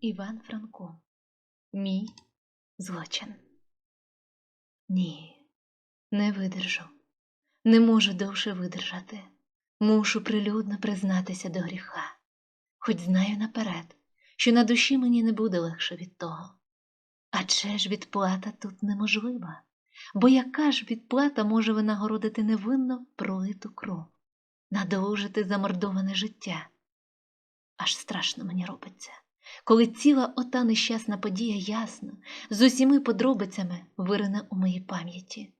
Іван Франко. Мій злочин. Ні, не видержу. Не можу довше видержати. Мушу прилюдно признатися до гріха, хоч знаю наперед, що на душі мені не буде легше від того. Адже ж відплата тут неможлива, бо яка ж відплата може винагородити невинно пролиту кров, надолужити замордоване життя? Аж страшно мені робиться, коли ціла ота нещасна подія ясно, з усіми подробицями вирине у моїй пам'яті.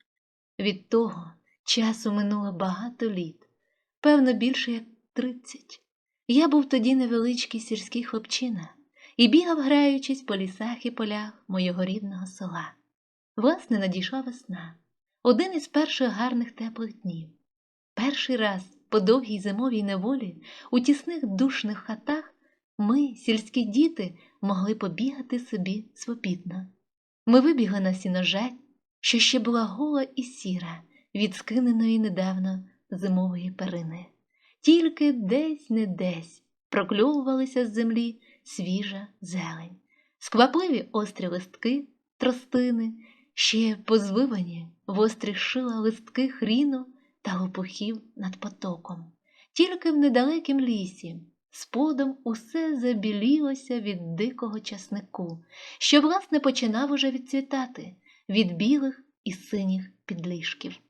Від того часу минуло багато літ, певно, більше як тридцять. Я був тоді невеличкий сільський хлопчина і бігав, граючись по лісах і полях мого рідного села. Власне, надійшла весна, один із перших гарних теплих днів. Перший раз по довгій зимовій неволі у тісних душних хатах ми, сільські діти, могли побігати собі свобідно. Ми вибігли на сіножать, що ще була гола і сіра від скиненої недавно зимової перини. Тільки десь не десь прокльовувалися з землі свіжа зелень, сквапливі острі листки, тростини, ще позвивані в острі шила листки хріну та лопухів над потоком. Тільки в недалекім лісі сподом усе забілілося від дикого часнику, що, власне, починав уже відцвітати від білих і синіх підліжків.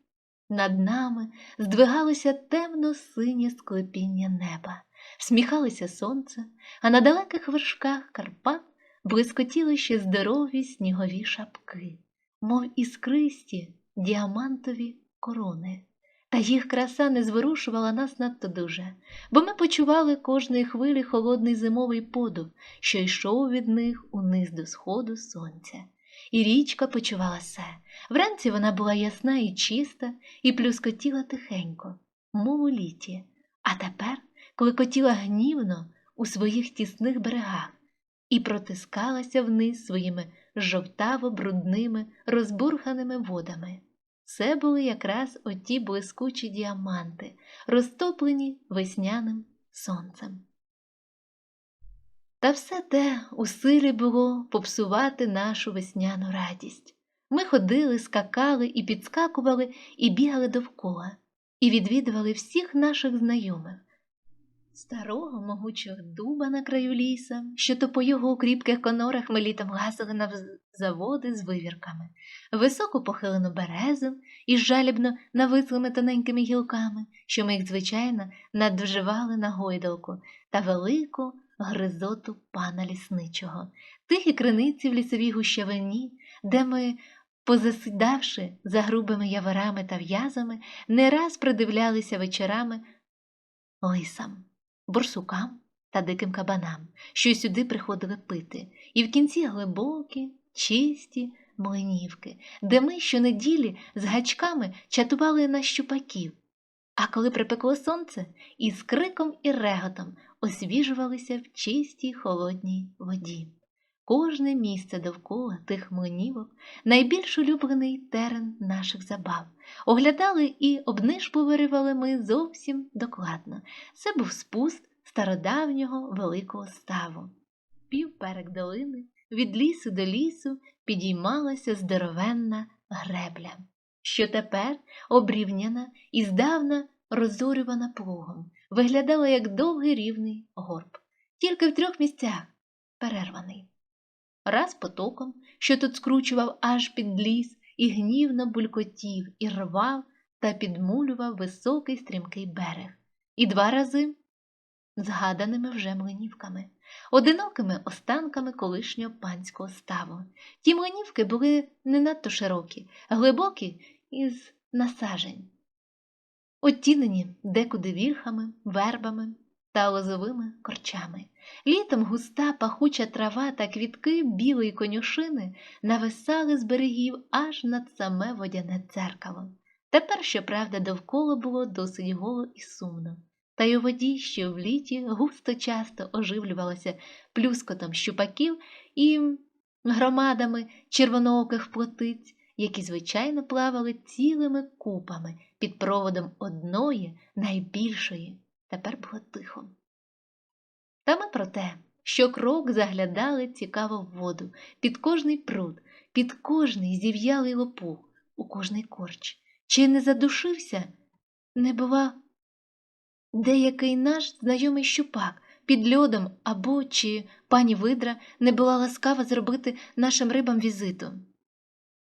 Над нами здвигалося темно-синє склепіння неба, всміхалося сонце, а на далеких вершках Карпат блискотіли ще здорові снігові шапки, мов іскристі діамантові корони. Та їх краса не зворушувала нас надто дуже, бо ми почували кожної хвилі холодний зимовий подув, що йшов від них униз до сходу сонця. І річка почувала все. Вранці вона була ясна і чиста, і плюскотіла тихенько, мов у літі, а тепер клекотіла гнівно у своїх тісних берегах і протискалася вниз своїми жовтаво-брудними, розбурханими водами. Це були якраз оті блискучі діаманти, розтоплені весняним сонцем. Та все те у силі було попсувати нашу весняну радість. Ми ходили, скакали і підскакували, і бігали довкола, і відвідували всіх наших знайомих. Старого могучого дуба на краю ліса, що то по його кріпких конорах ми літом лазили на заводи з вивірками, високу похилену березу із жалібно навислими тоненькими гілками, що ми їх, звичайно, надвживали на гойдалку, та велику гризоту пана лісничого, тихі криниці в лісовій гущавині, де ми, позасідавши за грубими яворами та в'язами, не раз придивлялися вечорами лисам, борсукам та диким кабанам, що й сюди приходили пити, і в кінці глибокі, чисті млинівки, де ми щонеділі з гачками чатували на щупаків. А коли припекло сонце, із криком і реготом освіжувалися в чистій холодній воді. Кожне місце довкола тих млинівок найбільш улюблений терен наших забав. Оглядали і обнишпуварювали ми зовсім докладно. Це був спуск стародавнього великого ставу. Півперек долини, від лісу до лісу підіймалася здоровенна гребля, що тепер обрівняна і здавна розорювана плугом, виглядала як довгий рівний горб, тільки в трьох місцях перерваний. Раз потоком, що тут скручував аж під ліс, і гнівно булькотів, і рвав та підмулював високий стрімкий берег, і два рази згаданими вже млинівками, одинокими останками колишнього панського ставу. Ті млинівки були не надто широкі, глибокі із насажень, оттінені декуди вірхами, вербами та лозовими корчами. Літом густа пахуча трава та квітки білої конюшини нависали з берегів аж над саме водяне дзеркало. Тепер, щоправда, довкола було досить голо і сумно, та й у воді, що в літі густо часто оживлювалося плюскотом щупаків і громадами червонооких плотиць, які, звичайно, плавали цілими купами під проводом одної найбільшої. Тепер було тихо. Та ми про те Щокрок заглядали цікаво в воду, під кожний пруд, під кожний зів'ялий лопух, у кожний корч. Чи не задушився? Не бува деякий наш знайомий щупак під льодом або чи пані видра не була ласкава зробити нашим рибам візиту.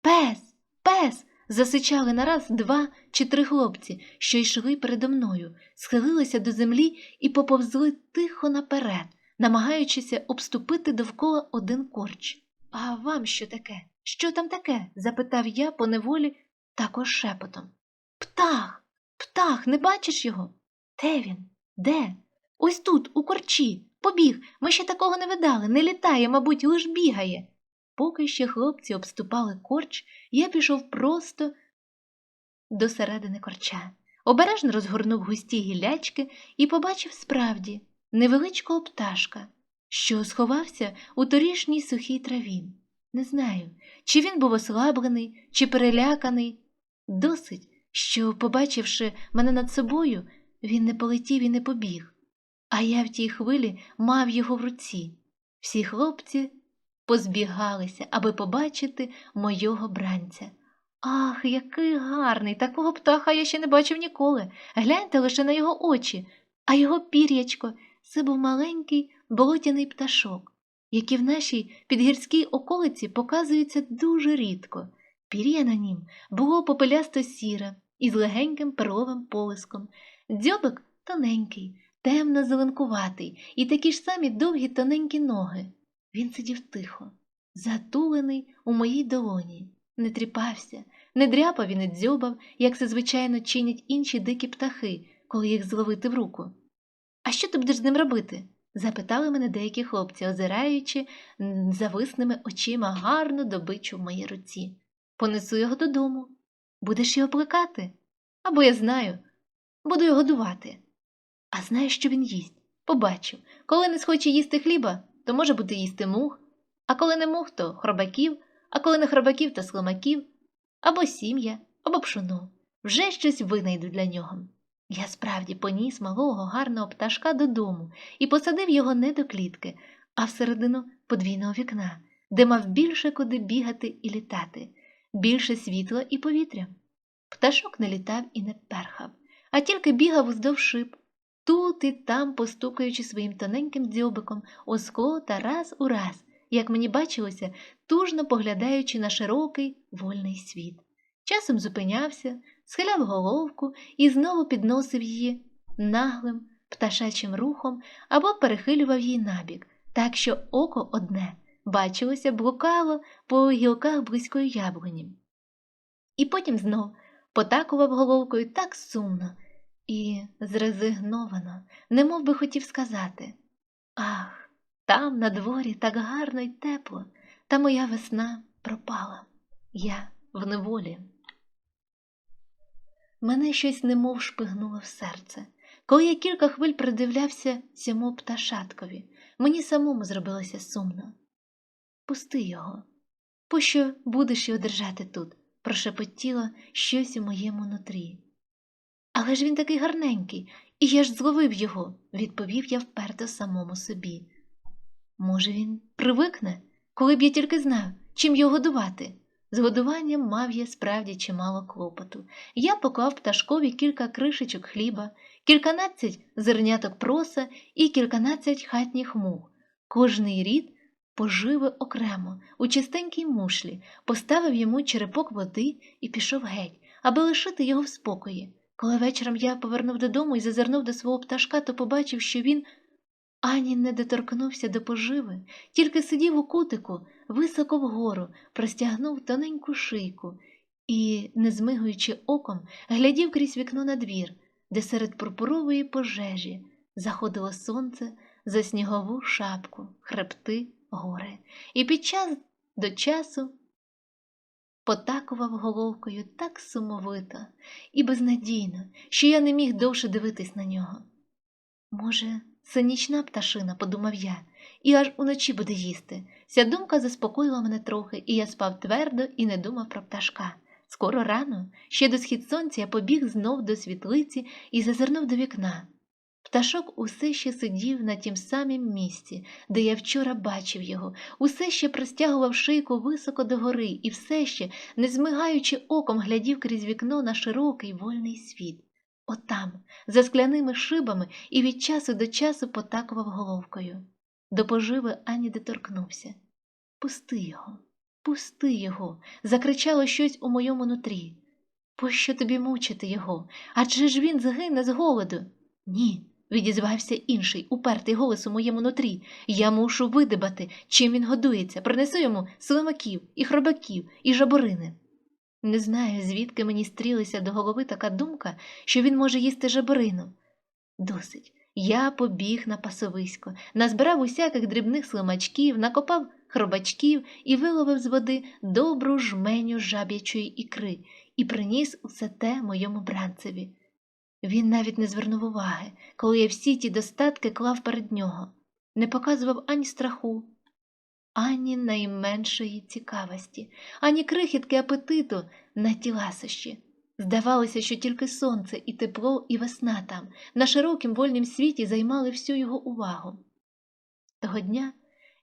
Пес, пес. Засичали нараз два чи три хлопці, що йшли передо мною, схилилися до землі і поповзли тихо наперед, намагаючися обступити довкола один корч. А вам що таке? Що там таке? запитав я по неволі також шепотом. Птах, птах, не бачиш його? Де він? Де? Ось тут, у корчі. Побіг. Ми ще такого не видали. Не літає, мабуть, лиш бігає. Поки ще хлопці обступали корч, я пішов просто до середини корча. Обережно розгорнув густі гілячки і побачив справді невеличкого пташка, що сховався у торішній сухій траві. Не знаю, чи він був ослаблений, чи переляканий. Досить, що, побачивши мене над собою, він не полетів і не побіг, а я в тій хвилі мав його в руці. Всі хлопці позбігалися, аби побачити мойого бранця. Ах, який гарний! Такого птаха я ще не бачив ніколи. Гляньте лише на його очі, а його пір'ячко це був маленький болотяний пташок, які в нашій підгірській околиці показуються дуже рідко. Пір'я на нім було попелясто сіре із легеньким перловим полиском, дзьобик тоненький, темно зеленкуватий і такі ж самі довгі тоненькі ноги. Він сидів тихо, затулений у моїй долоні, не тріпався, не дряпав і не дзьобав, як це звичайно чинять інші дикі птахи, коли їх зловити в руку. А що ти будеш з ним робити? запитали мене деякі хлопці, озираючи зависними очима гарну добичу в моїй руці. Понесу його додому. Будеш його плекати? Або я знаю, буду його годувати. А знаєш, що він їсть? Побачу. Коли не схоче їсти хліба, то може буде їсти мух, а коли не мух, то хробаків, а коли не хробаків, то слимаків, або сім'я, або пшону. Вже щось винайду для нього. Я справді поніс малого гарного пташка додому і посадив його не до клітки, а всередину подвійного вікна, де мав більше куди бігати і літати, більше світла і повітря. Пташок не літав і не перхав, а тільки бігав уздовж шиб, тут і там постукаючи своїм тоненьким дзьобиком скло та раз у раз, як мені бачилося, тужно поглядаючи на широкий вольний світ. Часом зупинявся, схиляв головку і знову підносив її наглим, пташачим рухом або перехилював її набік, так що око одне бачилося, блукало по гілках близької яблуні. І потім знов потакував головкою так сумно і зрезигновано, немов би хотів сказати Ах, там на дворі так гарно й тепло, та моя весна пропала, я в неволі. Мене щось немов шпигнуло в серце. Коли я кілька хвиль придивлявся цьому пташаткові, мені самому зробилося сумно. Пусти його, пощо будеш його держати тут? прошепотіло щось у моєму нутрі. Але ж він такий гарненький, і я ж зловив його, відповів я вперто самому собі. Може, він привикне, коли б я тільки знав, чим його годувати. З годуванням мав я справді чимало клопоту. Я поклав пташкові кілька кришечок хліба, кільканадцять зерняток проса і кільканадцять хатніх мух. Кожний рід поживи окремо, у чистенькій мушлі, поставив йому черепок води і пішов геть, аби лишити його в спокої. Коли вечором я повернув додому і зазирнув до свого пташка, то побачив, що він ані не доторкнувся до поживи, тільки сидів у кутику, високо вгору, простягнув тоненьку шийку і, не змигуючи оком, глядів крізь вікно на двір, де серед пурпурової пожежі заходило сонце за снігову шапку, хребти, гори, і під час до часу потакував головкою так сумовито і безнадійно, що я не міг довше дивитись на нього. Може, це нічна пташина, подумав я, і аж уночі буде їсти. Ця думка заспокоїла мене трохи, і я спав твердо і не думав про пташка. Скоро рано, ще до схід сонця, я побіг знов до світлиці і зазирнув до вікна. Пташок усе ще сидів на тім самім місці, де я вчора бачив його, усе ще простягував шийку високо догори і все ще, не змигаючи оком, глядів крізь вікно на широкий вольний світ. Отам, за скляними шибами, і від часу до часу потакував головкою. До поживи ані доторкнувся. Пусти його, пусти його, закричало щось у моєму нутрі. Пощо тобі мучити його? Адже ж він згине з голоду. Ні, відізвався інший, упертий голос у моєму нутрі. Я мушу видибати, чим він годується, принесу йому слимаків, і хробаків, і жаборини. Не знаю, звідки мені стрілися до голови така думка, що він може їсти жаборину. Досить. Я побіг на пасовисько, назбирав усяких дрібних слимачків, накопав хробачків і виловив з води добру жменю жаб'ячої ікри і приніс усе те моєму бранцеві. Він навіть не звернув уваги, коли я всі ті достатки клав перед нього, не показував ані страху, ані найменшої цікавості, ані крихітки апетиту на ті ласощі. Здавалося, що тільки сонце і тепло, і весна там, на широкім вольнім світі займали всю його увагу. Того дня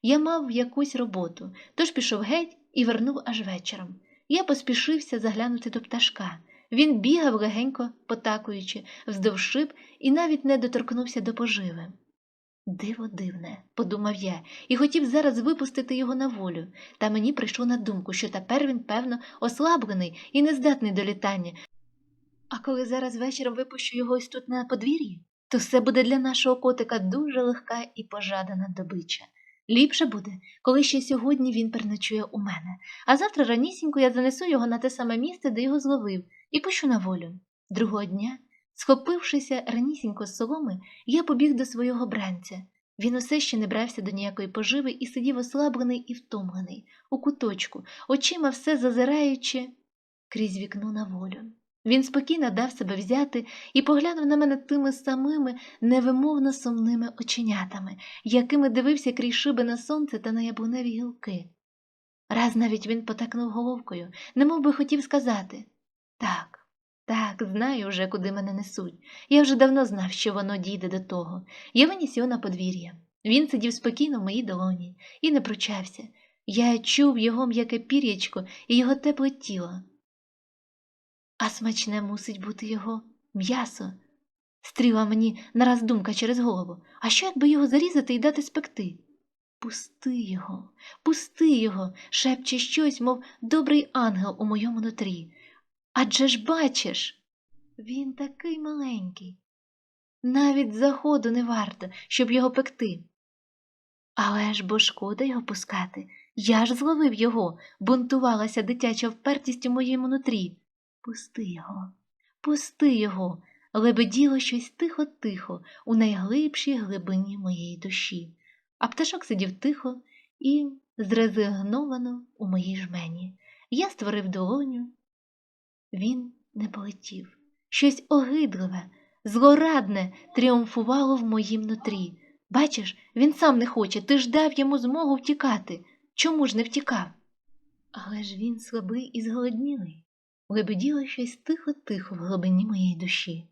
я мав якусь роботу, тож пішов геть і вернув аж вечором. Я поспішився заглянути до пташка. Він бігав легенько, потакуючи, вздовж шиб і навіть не доторкнувся до поживи. Диво дивне, подумав я, і хотів зараз випустити його на волю, та мені прийшло на думку, що тепер він, певно, ослаблений і нездатний до літання. А коли зараз вечором випущу його ось тут на подвір'ї, то все буде для нашого котика дуже легка і пожадана добича. Ліпше буде, коли ще сьогодні він переночує у мене, а завтра ранісінько я занесу його на те саме місце, де його зловив, і пущу на волю. Другого дня, схопившися ранісінько з соломи, я побіг до свого бранця. Він усе ще не брався до ніякої поживи і сидів ослаблений і втомлений, у куточку, очима все зазираючи крізь вікно на волю. Він спокійно дав себе взяти і поглянув на мене тими самими невимовно сумними оченятами, якими дивився крізь шиби на сонце та на яблуневі гілки. Раз навіть він потакнув головкою, немов би хотів сказати так, так, знаю вже, куди мене несуть. Я вже давно знав, що воно дійде до того. Я виніс його на подвір'я. Він сидів спокійно в моїй долоні і не пручався. Я чув його м'яке пір'ячко і його тепле тіло. А смачне мусить бути його м'ясо. Стріла мені нараз думка через голову. А що, якби його зарізати і дати спекти? Пусти його, пусти його, шепче щось, мов добрий ангел у моєму нутрі. Адже ж бачиш, він такий маленький. Навіть заходу не варто, щоб його пекти. Але ж бо шкода його пускати. Я ж зловив його, бунтувалася дитяча впертість у моєму нутрі. Пусти його, пусти його, лебеділо щось тихо-тихо у найглибшій глибині моєї душі, а пташок сидів тихо і зрезигновано у моїй жмені. Я створив долоню. Він не полетів. Щось огидливе, злорадне тріумфувало в моїм нутрі. Бачиш, він сам не хоче, ти ж дав йому змогу втікати. Чому ж не втікав? Але ж він слабий і зголоднілий лебеділо щось тихо-тихо в глибині моєї душі.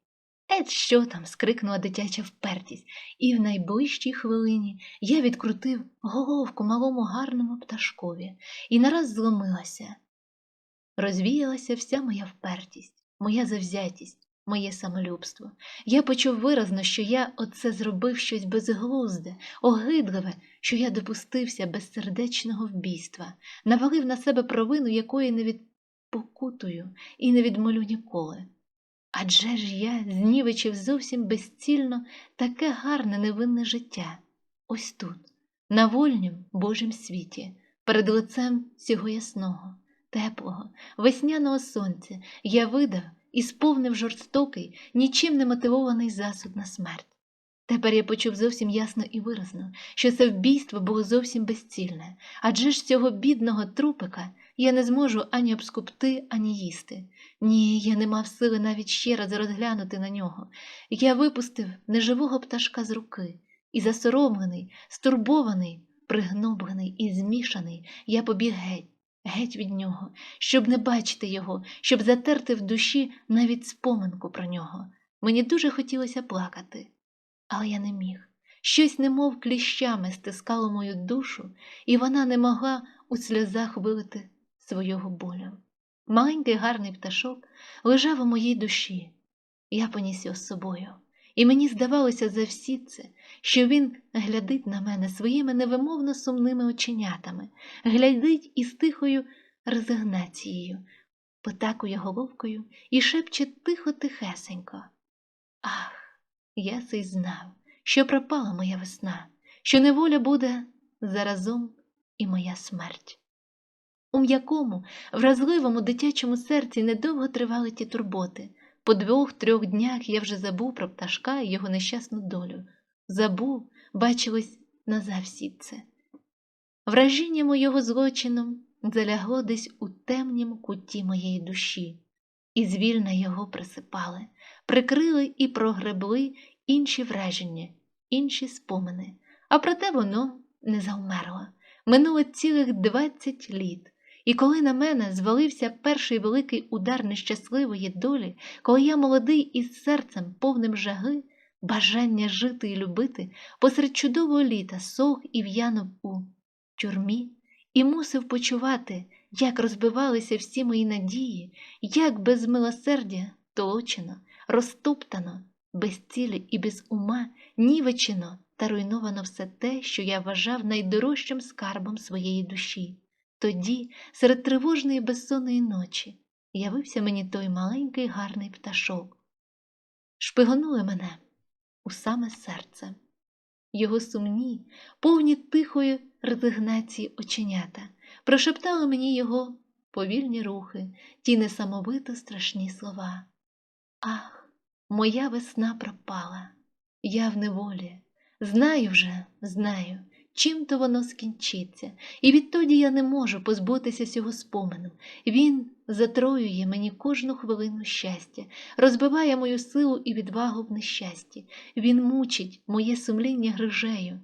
Ет, що там? скрикнула дитяча впертість, і в найближчій хвилині я відкрутив головку малому гарному пташкові і нараз зломилася. Розвіялася вся моя впертість, моя завзятість, моє самолюбство. Я почув виразно, що я оце зробив щось безглузде, огидливе, що я допустився безсердечного вбійства, навалив на себе провину, якої не від покутую і не відмолю ніколи. Адже ж я знівечив зовсім безцільно таке гарне невинне життя, ось тут, на вольнім Божім світі, перед лицем цього ясного, теплого, весняного сонця я видав і сповнив жорстокий, нічим не мотивований засуд на смерть. Тепер я почув зовсім ясно і виразно, що це вбійство було зовсім безцільне, адже ж цього бідного трупика я не зможу ані обскупти, ані їсти. Ні, я не мав сили навіть ще раз розглянути на нього. Я випустив неживого пташка з руки, і засоромлений, стурбований, пригноблений і змішаний, я побіг геть, геть від нього, щоб не бачити його, щоб затерти в душі навіть споминку про нього. Мені дуже хотілося плакати. але я не міг. Щось немов кліщами стискало мою душу, і вона не могла у сльозах вилити свого болю. Маленький гарний пташок лежав у моїй душі. Я поніс його з собою, і мені здавалося за всі це, що він глядить на мене своїми невимовно сумними оченятами, глядить із тихою резигнацією, потакує головкою і шепче тихо-тихесенько. Ах, я це й знав, що пропала моя весна, що неволя буде заразом і моя смерть. У м'якому, вразливому дитячому серці недовго тривали ті турботи. По двох-трьох днях я вже забув про пташка і його нещасну долю. Забув, бачилось назавсідце. Вражіння мого злочином залягло десь у темнім куті моєї душі, і звільна його присипали, прикрили і прогребли інші враження, інші спомини, а проте воно не завмерло. Минуло цілих двадцять літ. І коли на мене звалився перший великий удар нещасливої долі, коли я молодий із серцем, повним жаги, бажання жити і любити, посеред чудового літа сох і в'янув у тюрмі, і мусив почувати, як розбивалися всі мої надії, як без милосердя толочено, розтоптано, без цілі і без ума, нівечено та руйновано все те, що я вважав найдорожчим скарбом своєї душі. Тоді, серед тривожної безсонної ночі, явився мені той маленький гарний пташок. Шпигонули мене у саме серце. Його сумні, повні тихої резигнації оченята, прошептали мені його повільні рухи, ті несамовито страшні слова. Ах, моя весна пропала, я в неволі, знаю вже, знаю чим то воно скінчиться, і відтоді я не можу позбутися цього спомену. Він затроює мені кожну хвилину щастя, розбиває мою силу і відвагу в нещасті, він мучить моє сумління грижею.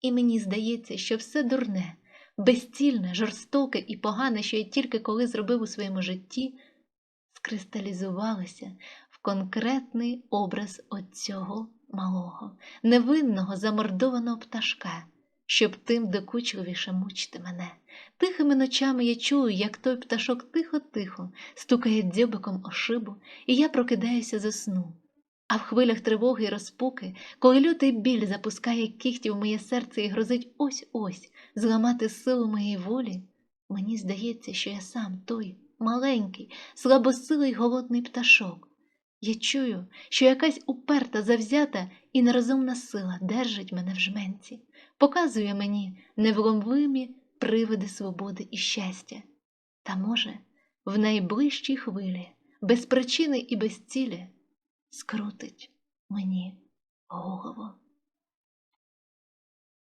І мені здається, що все дурне, безцільне, жорстоке і погане, що я тільки коли зробив у своєму житті, скристалізувалося в конкретний образ оцього малого, невинного, замордованого пташка, щоб тим докучливіше мучити мене. Тихими ночами я чую, як той пташок тихо-тихо стукає дзьобиком о шибу, і я прокидаюся за сну. А в хвилях тривоги й розпуки, коли лютий біль запускає кіхті в моє серце і грозить ось-ось зламати силу моєї волі, мені здається, що я сам той маленький, слабосилий голодний пташок. Я чую, що якась уперта, завзята і нерозумна сила держить мене в жменці, показує мені невломлимі привиди свободи і щастя. Та, може, в найближчій хвилі, без причини і без цілі, скрутить мені голову.